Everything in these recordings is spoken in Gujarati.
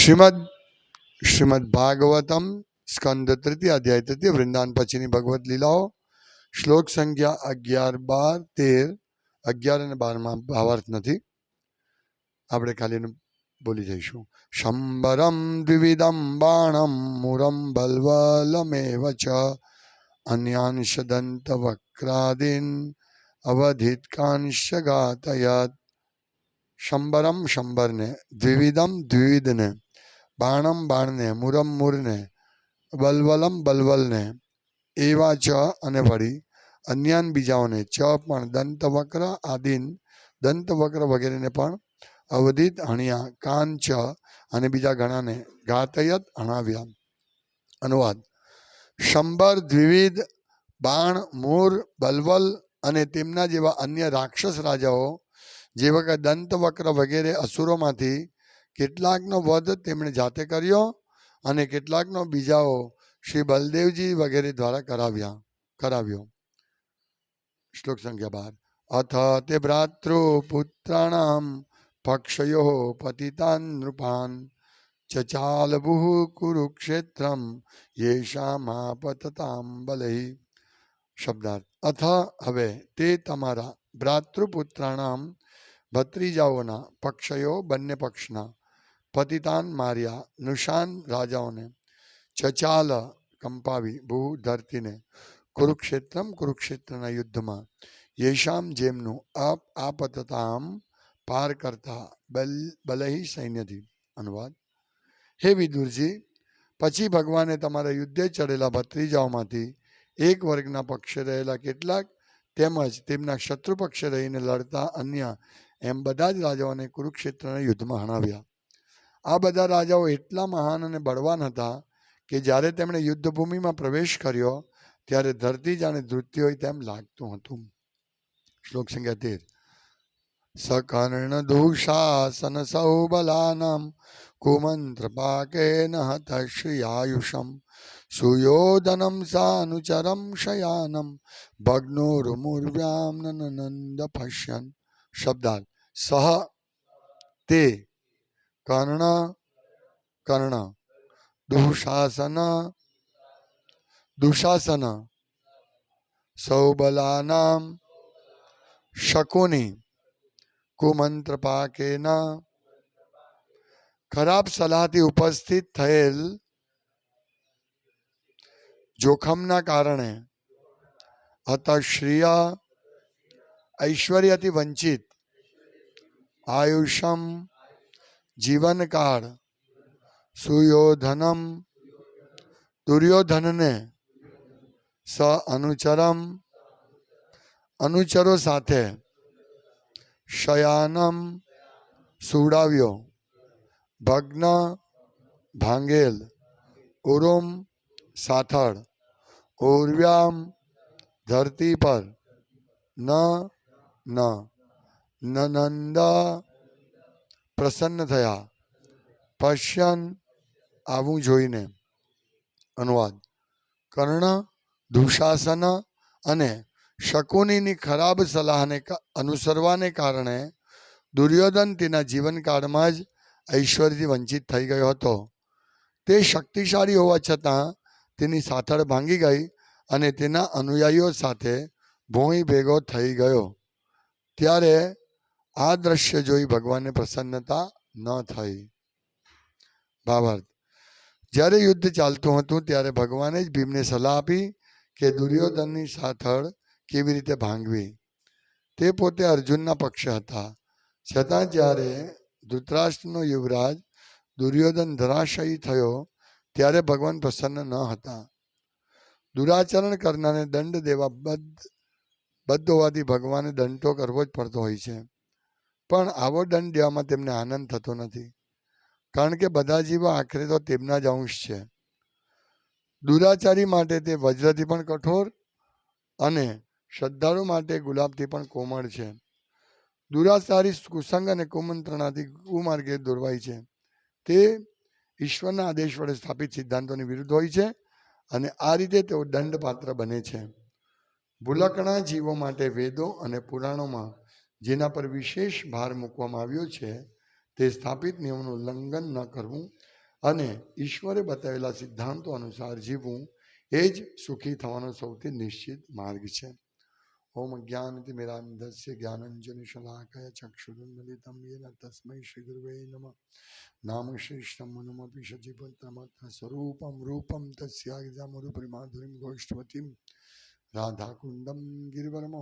શ્રીમદ શ્રીમદ ભાગવતમ, સ્કંદ તૃતીય અધ્યાય તૃતીય, વૃંદાવન પછીની ભગવત લીલાઓ, શ્લોક સંખ્યા અગિયાર બાર, તેર, અગિયાર અને બારમાં ભાવાર્થ નથી. આપણે ખાલી બોલી જઈશું. શંબરમ દ્વિવિધમ બાણમ મુરમ બલવલમેવ ચ અન્યાંશ દંત વક્રાદીન અવધિત કાંશ ઘાતયત શંબરમ, શંબરને દ્વિવિધમ, દ્વિવિધને બાણમ બાણને, મુરમ મુરને, બલવલમ બલવલને, એવા ચ અને વળી અન્યાન બીજાઓને ચ પણ દંતવક્ર આદિન દંતવક્ર વગેરેને પણ અવધિત હણ્યા કાન ચ અને બીજા ઘણાને ઘાતયત હણાવ્યા અનુવાદ. શંબર, દ્વિવિધ, બાણ, મૂર, બલવલ અને તેમના જેવા અન્ય રાક્ષસ રાજાઓ જેવા કે દંતવક્ર વગેરે અસુરોમાંથી કેટલાકનો વધ તેમણે જાતે કર્યો અને કેટલાકનો બીજાઓ શ્રી બલદેવજી વગેરે દ્વારા કરાવ્યા, કરાવ્યો. શ્લોક સંખ્યા બાર. અથ તે ભ્રાતૃપુત્રાણામ પક્ષયો પતિતાન નૃપાન ચચાલભુ કુરુક્ષેત્રમ યેષામાપતતામ બલહી શબ્દાર્થ. અથ હવે તે તમારા ભ્રાતૃપુત્રાણામ ભત્રીજાઓના પક્ષયો બંને પક્ષના. પતિતાન માર્યા નુશાન રાજાઓને, ચચાલ કંપાવી ભૂ ધરતીને કુરુક્ષેત્રમ કુરુક્ષેત્રના યુદ્ધમાં યેશામ જેમનું અપ આપતતામ પાર કરતા બલ બલહી સૈન્યથી. અનુવાદ. હે વિદુરજી, પછી ભગવાને તમારા યુદ્ધે ચડેલા ભત્રીજાઓમાંથી એક વર્ગના પક્ષે રહેલા કેટલાક તેમજ તેમના શત્રુ પક્ષે રહીને લડતા અન્ય એમ બધા જ રાજાઓને કુરુક્ષેત્રના યુદ્ધમાં હણાવ્યા. આ બધા રાજાઓ એટલા મહાન અને બળવાન હતા કે જ્યારે તેમણે યુદ્ધભૂમિમાં પ્રવેશ કર્યો, ત્યારે ધરતી જાણે ધ્રુતી હોય તેમ લાગતું હતું. શ્લોક સંખ્યા તેર. સકર્ણ દુઃશાસન સૌબલાનામ કુમંત્ર પાકે હત શ્રિયાયુષમ, સુયોધનમ સાનુચરમ શયાનમ, ભગ્નોર્મુર્વ્યામ નંદ પશ્યન. શબ્દાર્થ, સહ, તે કર્ણ કર્ણ દુશાસન દુશાસન સૌબલાનામ શકુની કુમંત્ર પાકેના ખરાબ સલાહથી ઉપસ્થિત થયેલ જોખમના કારણે હતશ્રિય ઐશ્વર્યથી વંચિત આયુષમ જીવનકાળ સુયોધનમ દુર્યોધનને સ અનુચરમ. અનુચરો સાથે શયાનમ સુડાવ્યો ભગ્ન ભાંગેલ, ઉરુમ સાથળ ઉર્વ્યામ ધરતી પર, ન ન, નનંદ પ્રસન્ન થયા. પશ્યન આવું જોઈને અનુવાદ. કર્ણ દુશાસન અને શકુનીની ખરાબ સલાહને અનુસરવાને કારણે દુર્યોધન તેના જીવનકાળમાં જ ઐશ્વર્યથી વંચિત થઈ ગયો હતો. તે શક્તિશાળી હોવા છતાં તેની સાથળ ભાંગી ગઈ અને તેના અનુયાયીઓ સાથે ભોંય ભેગો થઈ ગયો. ત્યારે આ દ્રશ્ય જોઈ ભગવાનને પ્રસન્નતા ન થઈ. ભાવાર્થ જ્યારે યુદ્ધ ચાલતું હતું ત્યારે ભગવાને જ ભીમને સલાહ આપી કે દુર્યોધનની સાથળ કેવી રીતે ભાંગવી. તે પોતે અર્જુનના પક્ષ હતા. છતાં જ્યારે ધૃતરાષ્ટ્રનો યુવરાજ દુર્યોધન ધરાશયી થયો ત્યારે ભગવાન પ્રસન્ન ન હતા. દુરાચરણ કરનારને દંડ દેવા બદ્ધ બદ્ધ હોવાથી ભગવાને દંડો કરવો જ પડતો હોય છે. પણ આવો દંડ દેવામાં તેમને આનંદ થતો નથી. કારણ કે બધા જીવો આખરે તો તેમના જ અંશ છે. દુરાચારી માટે તે વજ્રથી પણ કઠોર અને શ્રદ્ધાળુ માટે ગુલાબથી પણ કોમળ છે. દુરાચારી કુસંગ અને કુમંત્રણાથી કુમાર્ગે દોરવાય છે. તે ઈશ્વરના આદેશ વડે સ્થાપિત સિદ્ધાંતોની વિરુદ્ધ હોય છે અને આ રીતે તેઓ દંડપાત્ર બને છે. ભૂલકણા જીવો માટે વેદો અને પુરાણોમાં જેના પર વિશેષ ભાર મૂકવામાં આવ્યો છે, તે સ્થાપિત નિયમોનું ઉલ્લંઘન ન કરવું અને ઈશ્વરે બતાવેલા સિદ્ધાંતો અનુસાર જીવવું એ જ સુખી થવાનો સૌથી નિશ્ચિત માર્ગ છે. ઓમ જ્ઞાનતિ મેરાંધસ્ય જ્ઞાનંજન શલાકય ચક્ષુરુન્મિલિતમ યેન તસ્મૈ શ્રી ગુરવે નમઃ. નામ શ્રેષ્ઠમ મનુમપી સ્વરૂપમ રૂપમ તસ્યાગજામરુપરિમાધુરીમ ગોષ્ઠવતીમ રાધાકુંડમ ગિરિવરમહો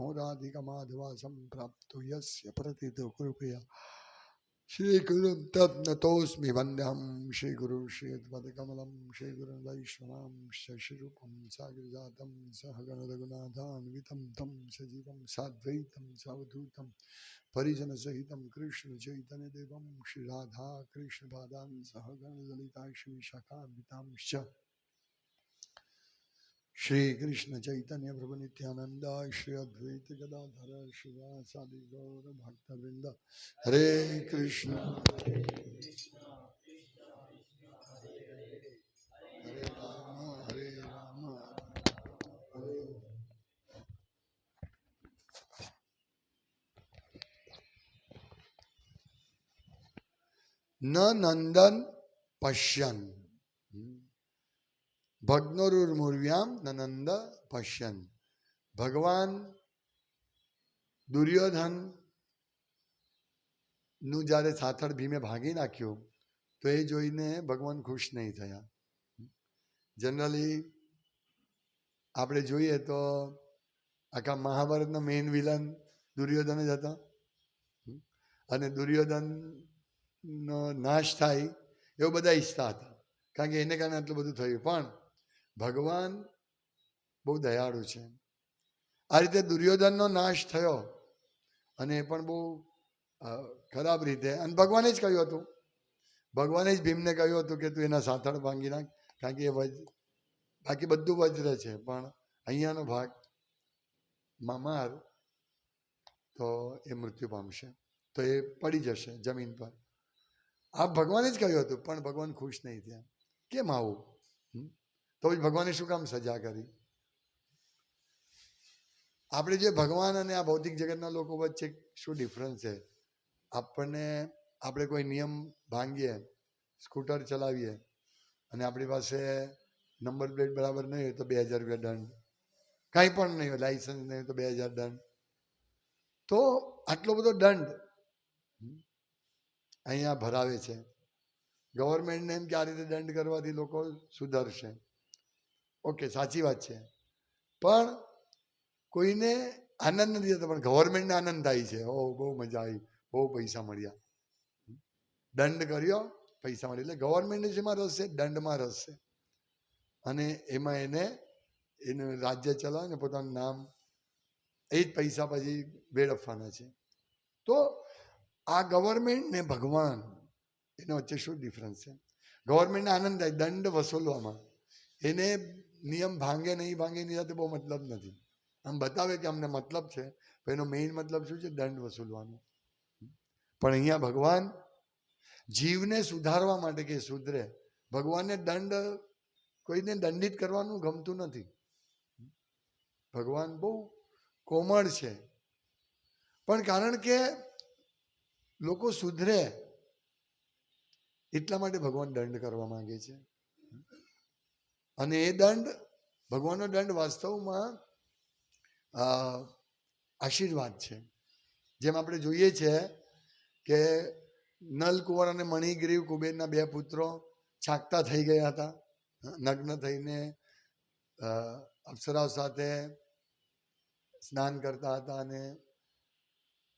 માધવા પ્રાપ્તો યસ્ય પ્રતિતો કૃપયા શ્રી ગુરુ તત્નતોસ્મિ વંદ્યમ શ્રી ગુરુ શ્રી અદ્વૈતકમલમ શ્રી ગુરુ વૈષ્ણવામ શશિરૂપમ સાગરજાતમ સહગણ રઘુનાથાન્વિતમ તમ સજીવમ સાદ્વૈતમ સાવધૂતમ પરિજન સહિતમ કૃષ્ણ ચૈતન્ય દેવમ શ્રી રાધા કૃષ્ણ પાદાન સહગણ લલિતા શ્રી શાખાન્વિતાંશ્ચ શ્રી કૃષ્ણ ચૈતન્ય પ્રભુ નિત્યાનંદ, શ્રી અદ્વૈત ગદાધર શિવાસાદિ ગૌર ભક્તવૃંદ. હરે કૃષ્ણ. હરે રામ હરે રામ. ન નંદન પશ્યન. ભગ્નરુર્મુર્વ્યામ નનંદ પશ્યન. ભગવાન દુર્યોધનનું જ્યારે સાથળ ભીમે ભાગી નાખ્યું, તો એ જોઈને ભગવાન ખુશ નહીં થયા. જનરલી આપણે જોઈએ તો આખા મહાભારતનો મેઇન વિલન દુર્યોધન જ હતો. અને દુર્યોધનનો નાશ થાય, એવું બધા ઈચ્છતા હતા. કારણ કે એને કારણે આટલું બધું થયું. પણ ભગવાન બહુ દયાળુ છે. આ રીતે દુર્યોધનનો નાશ થયો અને એ પણ બહુ ખરાબ રીતે. અને ભગવાને જ કહ્યું હતું. ભગવાને જ ભીમને કહ્યું હતું કે તું એના સાથળ ભાંગી નાખ, કારણ કે એ વજ, બાકી બધું વજ્ર છે, પણ અહીંયાનો ભાગ મામાર તો એ મૃત્યુ પામશે. તો એ પડી જશે જમીન પર. આ ભગવાને જ કહ્યું હતું, પણ ભગવાન ખુશ નહીં થયા. કેમ આવું? તો જ ભગવાને શું કામ સજા કરી? આપણે જે ભગવાન અને આ ભૌતિક જગતના લોકો વચ્ચે શું ડિફરન્સ છે? આપણને આપણે કોઈ નિયમ ભાંગીએ, સ્કૂટર ચલાવીએ અને આપણી પાસે નંબર પ્લેટ બરાબર નહીં હોય તો બે હજાર રૂપિયા દંડ. કાંઈ પણ નહીં હોય લાઇસન્સ નહીં હોય તો બે હજાર દંડ. તો આટલો બધો દંડ અહીંયા ભરાવે છે. ગવર્મેન્ટને એમ કે આ રીતે દંડ કરવાથી લોકો સુધરશે. ઓકે, સાચી વાત છે. પણ કોઈને આનંદ નથી થતો, પણ ગવર્મેન્ટને આનંદ થાય છે. ઓ, બહુ મજા આવી. બહુ પૈસા મળ્યા. દંડ કર્યો, પૈસા મળ્યા. એટલે ગવર્મેન્ટને જેમાં રસ છે? દંડમાં રસ છે. અને એમાં એને, એનું રાજ્ય ચલાવે ને પોતાનું નામ, એ જ પૈસા પછી વેડફવાના છે. તો આ ગવર્મેન્ટ ને ભગવાન, એના વચ્ચે શું ડિફરન્સ છે? ગવર્મેન્ટને આનંદ થાય, દંડ વસૂલવામાં. એને નિયમ ભાંગે નહીં, ભાંગે એની સાથે બહુ મતલબ નથી. આમ બતાવે કે અમને મતલબ છે, પણ એનો મેઇન મતલબ શું છે? દંડ વસૂલવાનો. પણ અહીંયા ભગવાન જીવને સુધારવા માટે કે સુધરે, ભગવાનને દંડ, કોઈને દંડિત કરવાનું ગમતું નથી. ભગવાન બહુ કોમળ છે. પણ કારણ કે લોકો સુધરે, એટલા માટે ભગવાન દંડ કરવા માંગે છે. અને એ દંડ, ભગવાનનો દંડ વાસ્તવમાં આશીર્વાદ છે. જેમ આપણે જોઈએ છે કે નલ કુંવર અને મણિગ્રીવ કુબેરના બે પુત્રો છાકતા થઈ ગયા હતા. નગ્ન થઈને અપ્સરાઓ સાથે સ્નાન કરતા હતા અને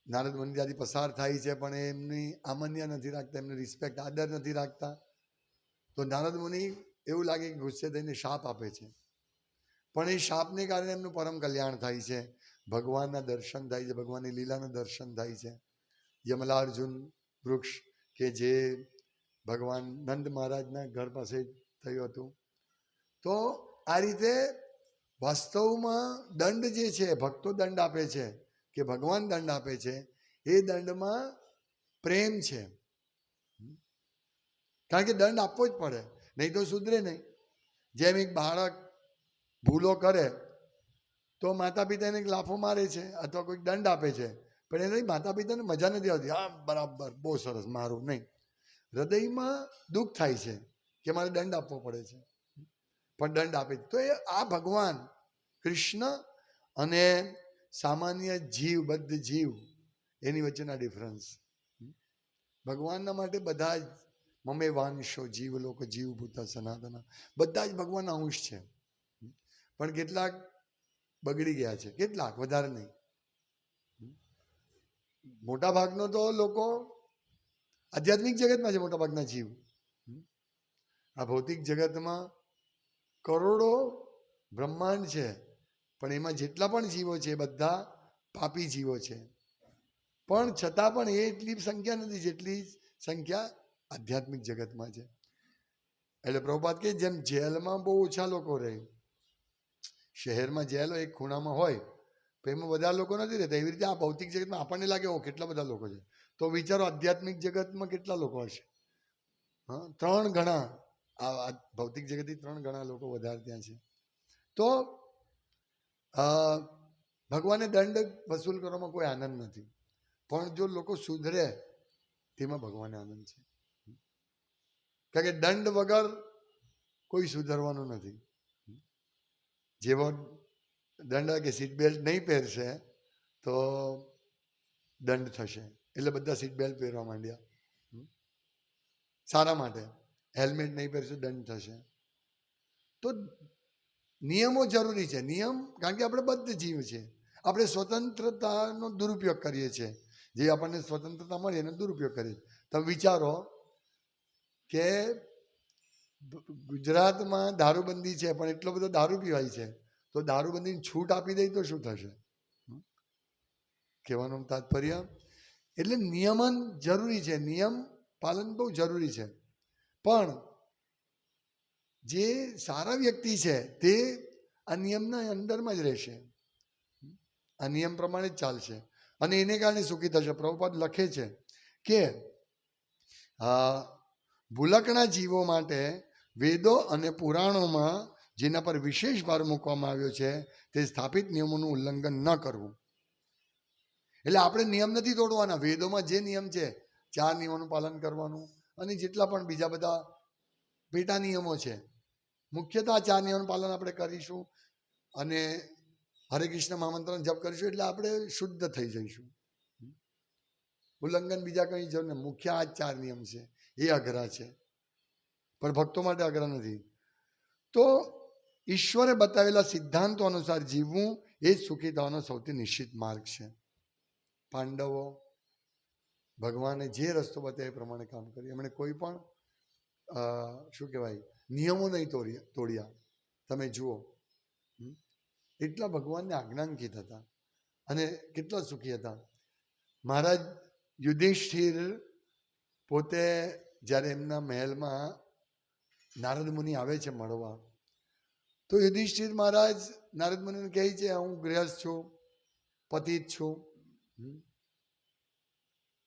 નારદ મુનિ પસાર થાય છે, પણ એમની આમન્ય નથી રાખતા, એમની રિસ્પેક્ટ આદર નથી રાખતા. તો નારદ મુનિ એવું લાગે કે ગુસ્સે થઈને શાપ આપે છે. પણ એ શાપને કારણે એમનું પરમ કલ્યાણ થાય છે. ભગવાનના દર્શન થાય છે, ભગવાનની લીલાના દર્શન થાય છે. યમલાર્જુન વૃક્ષ કે જે ભગવાન નંદ મહારાજના ઘર પાસે થયું હતું. તો આ રીતે વાસ્તવમાં દંડ જે છે, ભક્તો દંડ આપે છે કે ભગવાન દંડ આપે છે, એ દંડમાં પ્રેમ છે. કારણ કે દંડ આપવો જ પડે. નહીં તો સુધરે નહીં. જેમ એક બાળક ભૂલો કરે, તો માતા પિતા એને એક લાફો મારે છે અથવા કોઈક દંડ આપે છે. પણ એનાથી માતા પિતાને મજા નથી આવતી. હા, બરાબર, બહુ સરસ, મારું, નહીં. હૃદયમાં દુઃખ થાય છે કે મારે દંડ આપવો પડે છે. પણ દંડ આપે છે. તો એ આ ભગવાન કૃષ્ણ અને સામાન્ય જીવ, બદ્ધ જીવ, એની વચ્ચેના ડિફરન્સ ભગવાનના માટે બધા જ મમે વાંશો જીવ લોકો જીવ ભૂતા સનાતન. બધા જ ભગવાનના અંશ છે. પણ કેટલાક બગડી ગયા છે. કેટલાક, વધારે નહીં. મોટા ભાગનો તો લોકો આધ્યાત્મિક જગતમાં છે મોટા ભાગના જીવ. આ ભૌતિક જગતમાં કરોડો બ્રહ્માંડ છે, પણ એમાં જેટલા પણ જીવો છે બધા પાપી જીવો છે. પણ છતાં પણ એ એટલી સંખ્યા નથી જેટલી સંખ્યા આધ્યાત્મિક જગતમાં છે. એટલે પ્રભુપાદ કે જેમ જેલમાં બહુ ઓછા લોકો રહે. શહેરમાં જેલ એક ખૂણામાં હોય, તો એમાં બધા લોકો નથી રહેતા. એવી રીતે આ ભૌતિક જગતમાં આપણને લાગે ઓ કેટલા બધા લોકો છે. તો વિચારો આધ્યાત્મિક જગતમાં કેટલા લોકો હશે? હા, ત્રણ ગણા, આ ભૌતિક જગતથી ત્રણ ગણા લોકો વધારે ત્યાં છે. તો ભગવાને દંડ વસૂલ કરવામાં કોઈ આનંદ નથી. પણ જો લોકો સુધરે, તેમાં ભગવાને આનંદ છે. કારણ કે દંડ વગર કોઈ સુધરવાનું નથી. જેવો દંડ કે સીટ બેલ્ટ નહીં પહેરશે તો દંડ થશે. એટલે બધા સીટ બેલ્ટ પહેરવા માંડ્યા. સારા માટે. હેલ્મેટ નહીં પહેરશે દંડ થશે. તો નિયમો જરૂરી છે. નિયમ કારણ કે આપણે બદ્ધ જીવ છે. આપણે સ્વતંત્રતાનો દુરુપયોગ કરીએ છીએ. જે આપણને સ્વતંત્રતા મળી એનો દુરુપયોગ કરીએ તમે વિચારો કે ગુજરાતમાં દારૂબંધી છે, પણ એટલો બધો દારૂ પીવાય છે, તો દારૂબંધીની છૂટ આપી દઈ તો શું થશે? કહેવાનું તાત્પર્ય? એટલે નિયમન જરૂરી છે, નિયમ પાલન બહુ જરૂરી છે. પણ જે સારા વ્યક્તિ છે, તે આ નિયમના અંદરમાં જ રહેશે. આ નિયમ પ્રમાણે જ ચાલશે. અને એને કારણે સુખી થશે પ્રભુપાદ લખે છે કે આ ભૂલકના જીવો માટે વેદો અને પુરાણોમાં જેના પર વિશેષ ભાર મૂકવામાં આવ્યો છે, તે સ્થાપિત નિયમોનું ઉલ્લંઘન ન કરવું. એટલે આપણે નિયમ નથી તોડવાના. વેદોમાં જે નિયમ છે, ચાર નિયમોનું પાલન કરવાનું અને જેટલા પણ બીજા બધા પેટા નિયમો છે, મુખ્યતઃ આ ચાર નિયમોનું પાલન આપણે કરીશું અને હરે કૃષ્ણ મહામંત્રનો જપ કરીશું એટલે આપણે શુદ્ધ થઈ જઈશું. ઉલ્લંઘન બીજા કંઈ જરૂર ને મુખ્ય આ ચાર નિયમ છે. એ અઘરા છે. પણ ભક્તો માટે અઘરા નથી. તો ઈશ્વરે બતાવેલા સિદ્ધાંતો અનુસાર જીવવું એ જ સુખી થવાનો સૌથી નિશ્ચિત માર્ગ છે. પાંડવો, ભગવાને જે રસ્તો બતાવ્યો એ પ્રમાણે કામ કર્યું. એમણે કોઈ પણ શું કહેવાય, નિયમો નહીં તોડ્યા તોડ્યા. તમે જુઓ. એટલા ભગવાનને આજ્ઞાંકિત હતા અને કેટલા સુખી હતા. મહારાજ યુધિષ્ઠિર પોતે જ્યારે એમના મહેલમાં નારદ મુનિ આવે છે મળવા, તો યુધિષ્ઠિર મહારાજ નારદ મુનિને કહે છે, હું ગૃહસ્થ છું, પતિત છું.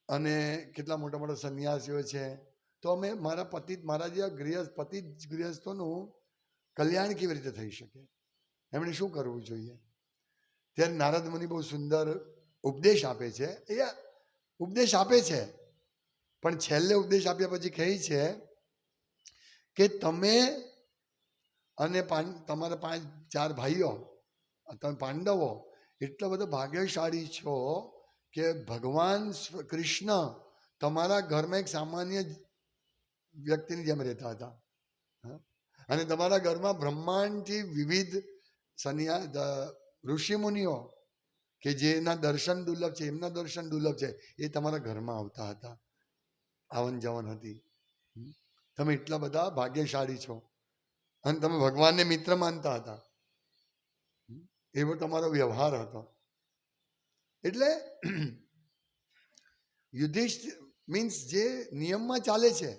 અને કેટલા મોટા મોટા સંન્યાસીઓ છે. તો અમે મારા પતિ મારા જેવા ગૃહસ્થ પતિ ગૃહસ્થોનું કલ્યાણ કેવી રીતે થઈ શકે? એમણે શું કરવું જોઈએ? ત્યારે નારદ મુનિ બહુ સુંદર ઉપદેશ આપે છે. એ ઉપદેશ આપે છે. પણ છેલ્લે ઉપદેશ આપ્યા પછી કહે છે કે તમે અને તમારા પાંચ, ચાર ભાઈઓ, તમે પાંડવો એટલો બધો ભાગ્યશાળી છો કે ભગવાન કૃષ્ણ તમારા ઘરમાં એક સામાન્ય વ્યક્તિની જેમ રહેતા હતા? અને તમારા ઘરમાં બ્રહ્માંડથી વિવિધ સન્યા ઋષિમુનિઓ કે જેના દર્શન દુર્લભ છે, એમના દર્શન દુર્લભ છે, એ તમારા ઘરમાં આવતા હતા આવન જાવન હતી તમે એટલા બધા ભાગ્યશાળી છો. અને તમે ભગવાનને મિત્ર માનતા હતા. એવો તમારો વ્યવહાર હતો. એટલે યુધિષ્ઠ મીન્સ જે નિયમમાં ચાલે છે,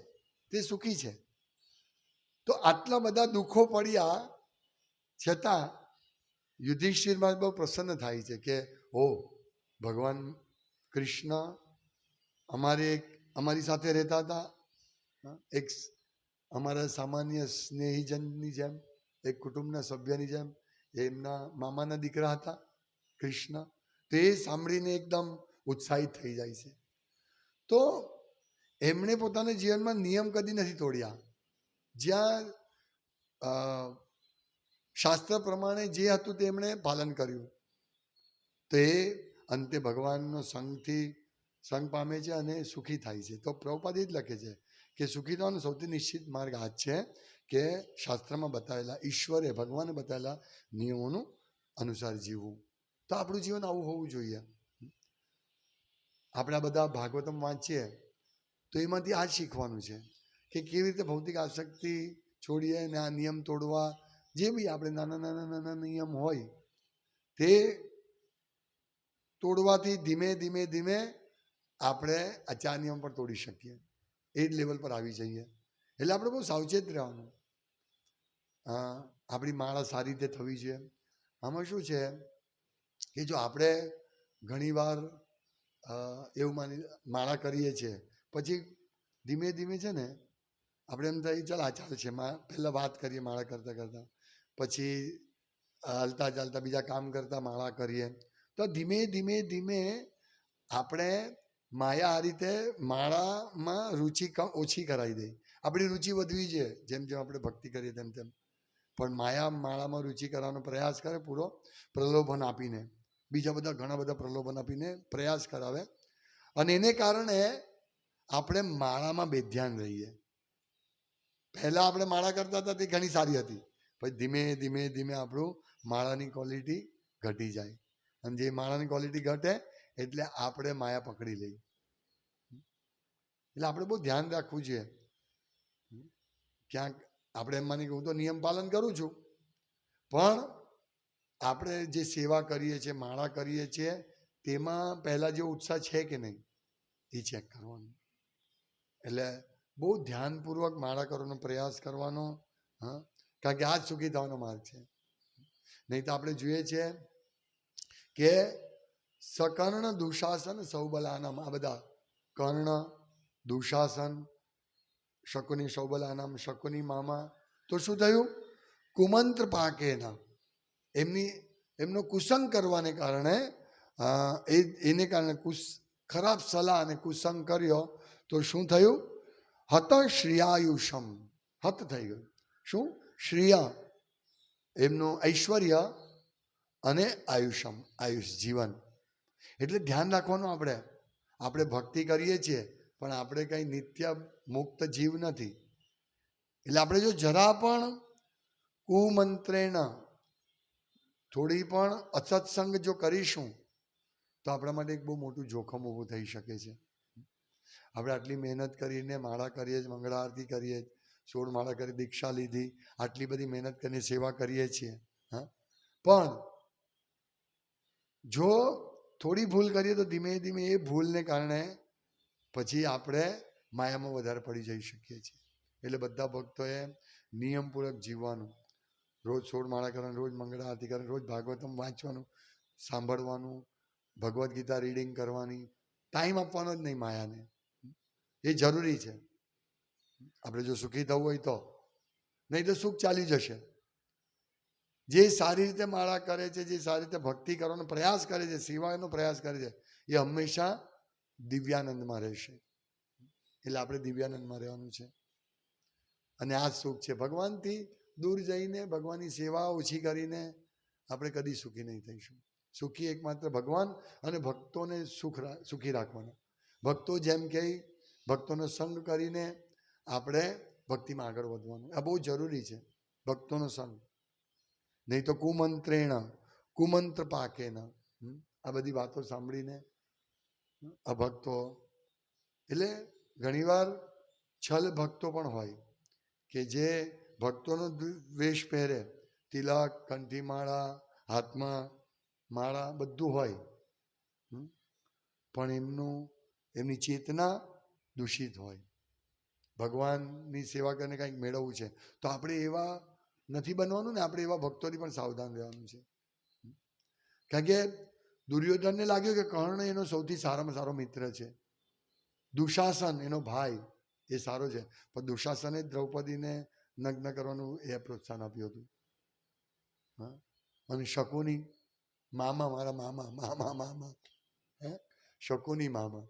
તે સુખી છે. તો આટલા બધા દુઃખો પડ્યા છતાં યુધિષ્ઠિરમાં બહુ પ્રસન્ન થાય છે કે ઓ ભગવાન કૃષ્ણ અમારે એક અમારી સાથે રહેતા હતા. એક અમારા સામાન્ય સ્નેહીજનની જેમ, એક કુટુંબના સભ્યની જેમ એમના મામાના દીકરા હતા, કૃષ્ણ. તે સાંભળીને એકદમ ઉત્સાહિત થઈ જાય છે. તો એમણે પોતાના જીવનમાં નિયમ કદી નથી તોડ્યા. જ્યાં શાસ્ત્ર પ્રમાણે જે હતું તે એમણે પાલન કર્યું. તે અંતે ભગવાનનો સંગથી સંગ પામે છે અને સુખી થાય છે. તો પ્રભુપાદ જ લખે છે કે સુખી થવાનો સૌથી નિશ્ચિત માર્ગ આ છે કે શાસ્ત્રમાં બતાવેલા ઈશ્વરે, ભગવાને બતાવેલા નિયમોનું અનુસાર જીવવું. તો આપણું જીવન આવું હોવું જોઈએ. આપણે આ બધા ભાગવતમ વાંચીએ તો એમાંથી આ શીખવાનું છે કે કેવી રીતે ભૌતિક આસક્તિ છોડીએ અને આ નિયમ તોડવા જે બી આપણે નાના નાના નાના નિયમ હોય તે તોડવાથી ધીમે ધીમે ધીમે આપણે આ નિયમ પણ તોડી શકીએ. એ જ લેવલ પર આવી જઈએ. એટલે આપણે બહુ સાવચેત રહેવાનું. આપણી માળા સારી રીતે થવી જોઈએ. આમાં શું છે કે જો આપણે ઘણીવાર એવું માની, માળા કરીએ છીએ પછી ધીમે ધીમે છે ને, આપણે એમ થાય ચાલ આ ચાલશે પહેલાં વાત કરીએ માળા કરતાં કરતાં, પછી હાલતા ચાલતા બીજા કામ કરતાં માળા કરીએ. તો ધીમે ધીમે ધીમે આપણે માયા આ રીતે માળામાં રુચિ ઓછી કરાવી દે. આપણી રુચિ વધવી છે, જેમ જેમ આપણે ભક્તિ કરીએ તેમ તેમ. પણ માયા માળામાં રુચિ કરવાનો પ્રયાસ કરે, પૂરો પ્રલોભન આપીને. બીજા બધા ઘણા બધા પ્રલોભન આપીને પ્રયાસ કરાવે. અને એને કારણે આપણે માળામાં બેધ્યાન રહીએ. પહેલાં આપણે માળા કરતા હતા, તે ઘણી સારી હતી. પછી ધીમે ધીમે ધીમે આપણું માળાની ક્વોલિટી ઘટી જાય. અને જે માળાની ક્વોલિટી ઘટે એટલે આપણે માયા પકડી લઈ એટલે આપણે બહુ ધ્યાન રાખવું જોઈએ. ક્યાંક આપણે એમ માની કે હું તો નિયમ પાલન કરું છું. પણ આપણે જે સેવા કરીએ છીએ, માળા કરીએ છીએ, તેમાં પહેલાં જે ઉત્સાહ છે કે નહીં? એ ચેક કરવાનું. એટલે બહુ ધ્યાનપૂર્વક માળા કરવાનો પ્રયાસ કરવાનો, હા? કારણ કે આ જ સુખી થવાનો માર્ગ છે. નહીં તો આપણે જોઈએ છીએ કે સકર્ણ દુશાસન સૌબલાનામ આ બધા કર્ણ દુશાસન શકુની સૌબલાનામ શકુની મામા તો શું થયું કુમંત્ર પાકેના એમની, એમનો કુસંગ કરવાને કારણે એ, એને કારણે કુસ, ખરાબ સલાહ અને કુસંગ કર્યો, તો શું થયું? હત શ્રીયાયુષમ. હત થઈ ગયું. શું? શ્રેયા. એમનું ઐશ્વર્ય અને આયુષમ, આયુષ જીવન. એટલે ધ્યાન રાખવાનું આપણે. આપણે ભક્તિ કરીએ છીએ, પણ આપણે કંઈ નિત્ય મુક્ત જીવ નથી. એટલે આપણે જો જરા પણ કુમંત્રેણ, થોડી પણ અસત્સંગ જો કરીશું, તો આપણા માટે એક બહુ મોટું જોખમ ઊભું થઈ શકે છે. આપણે આટલી મહેનત કરીને માળા કરીએ જ, મંગળા આરતી કરીએ જ, સોળ માળા કરી દીક્ષા લીધી, આટલી બધી મહેનત કરીને સેવા કરીએ છીએ, હા. પણ જો થોડી ભૂલ કરીએ તો ધીમે ધીમે એ ભૂલને કારણે પછી આપણે માયામાં વધારે પડી જઈ શકીએ છીએ. એટલે બધા ભક્તોએ નિયમપૂર્વક જીવવાનું. રોજ સોળ માળા કરવાનું, રોજ મંગળા આરતી કરવાની, રોજ ભાગવતમ વાંચવાનું, સાંભળવાનું, ભગવદ્ ગીતા રીડિંગ કરવાની. ટાઈમ આપવાનો જ નહીં માયાને. એ જરૂરી છે. આપણે જો સુખી થવું હોય તો. નહીં તો સુખ ચાલી જશે. જે સારી રીતે માળા કરે છે, જે સારી રીતે ભક્તિ કરવાનો પ્રયાસ કરે છે, સેવાનો પ્રયાસ કરે છે, એ હંમેશા દિવ્યાનંદમાં રહેશે. એટલે આપણે દિવ્યાનંદમાં રહેવાનું છે. અને આ સુખ છે. ભગવાનથી દૂર જઈને, ભગવાનની સેવા ઓછી કરીને આપણે કદી સુખી નહીં થઈશું. સુખી એકમાત્ર ભગવાન અને ભક્તોને સુખ સુખી રાખવાના. ભક્તો જેમ કહે ભક્તોનો સંગ કરીને આપણે ભક્તિમાં આગળ વધવાનું. આ બહુ જરૂરી છે. ભક્તોનો સંગ. નહીં તો કુમંત્રેણ કુમંત્ર પાકેન આ બધી વાતો સાંભળીને અભક્તો. એટલે ઘણીવાર છલ ભક્તો પણ હોય કે જે ભક્તોનો વેશ પહેરે. તિલક કંઠી માળા હાથમાં માળા બધું હોય. પણ એમનું, એમની ચેતના દૂષિત હોય. ભગવાનની સેવા કરીને કંઈક મેળવવું છે. તો આપણે એવા નથી બનવાનું ને આપણે એવા ભક્તોની પણ સાવધાન રહેવાનું છે. કારણ કે દુર્યોધનને લાગ્યું કે કર્ણ એનો સૌથી સારામાં સારો મિત્ર છે. દુશાસન, એનો ભાઈ, એ સારો છે. પણ દુશાસને દ્રૌપદીને નગ્ન કરવાનું એ પ્રોત્સાહન આપ્યું હતું. હા? અને શકુની મામા, મારા મામા મામા મામા. હે? શકુની મામા.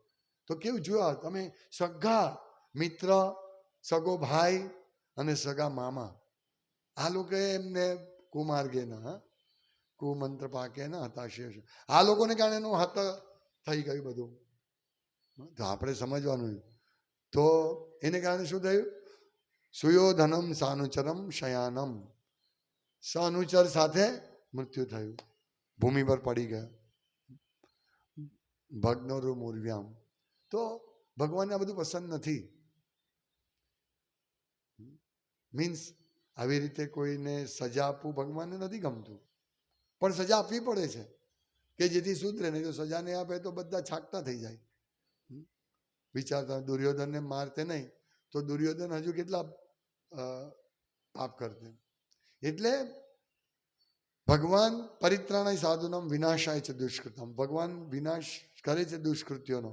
તો કેવું જોયા તમે સગા મિત્ર, સગો ભાઈ અને સગા મામા. આ લોકોએ એમને કુમાર્ગેના કુમંત્ર પાકેના હતાશય આ લોકોને કારણે એનું હત થઈ ગયું બધું તો આપણે સમજવાનું તો એને કારણે શું થયું સુયોધનમ સાનુચરમ શયાનમ સાનુચર સાથે મૃત્યુ થયું ભૂમિ પર પડી ગયા ભગનોરુ મુર્વ્યામ તો ભગવાનને આ બધું પસંદ નથી। મીન્સ આવી રીતે કોઈને સજા આપવું ભગવાનને નથી ગમતું. પણ સજા આપવી પડે છે. કે જેથી સુધરે, નહીં તો સજા નહીં આપે તો બધા છાકટા થઈ જાય. વિચારતા દુર્યોધનને મારતે નહીં, તો દુર્યોધન હજુ કેટલા પાપ કરતે એટલે ભગવાન પરિત્રાણાય સાધુનામ વિનાશાય છે દુષ્કૃતમ. ભગવાન વિનાશ કરે છે દુષ્કૃત્યોનો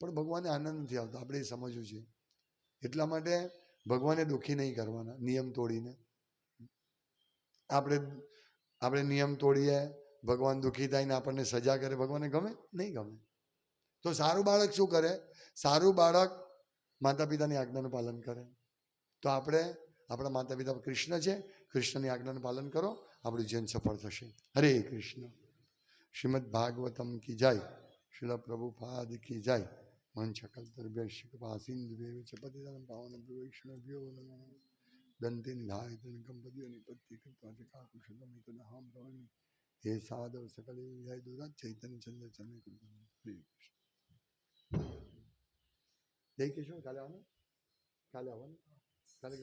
પણ ભગવાનને આનંદ નથી આવતો. આપણે એ સમજવું છે. એટલા માટે ભગવાને દુઃખી નહીં કરવાના, નિયમ તોડીને. આપણે આપણે નિયમ તોડીએ, ભગવાન દુઃખી થાય ને આપણને સજા કરે, ભગવાનને ગમે? નહીં ગમે. તો સારું બાળક શું કરે? સારું બાળક માતા પિતાની આજ્ઞાનું પાલન કરે. તો આપણે, આપણા માતા પિતા કૃષ્ણ છે, કૃષ્ણની આજ્ઞાનું પાલન કરો, આપણું જીવન સફળ થશે. હરે કૃષ્ણ. શ્રીમદ ભાગવતમ કી જાય. શિલ પ્રભુપાદ કી જાય. મન શકલ દર્ભ્ય સિંધુ વેવ ચ પતિદાન પાવન વૈષ્ણવ્યો નમઃ દંતિન લાય તન કંપતિઓ નિપત્તિ કૃપા છે કાકુશલમ તન હામ ભવાની હે સાધવ સકલ જય દુરાત ચૈતન્ય ચંદ્ર ચંદ્ર કૃપા હરે કૃષ્ણ જય કિશોર કાલે આવવાનું કાલે આવવાનું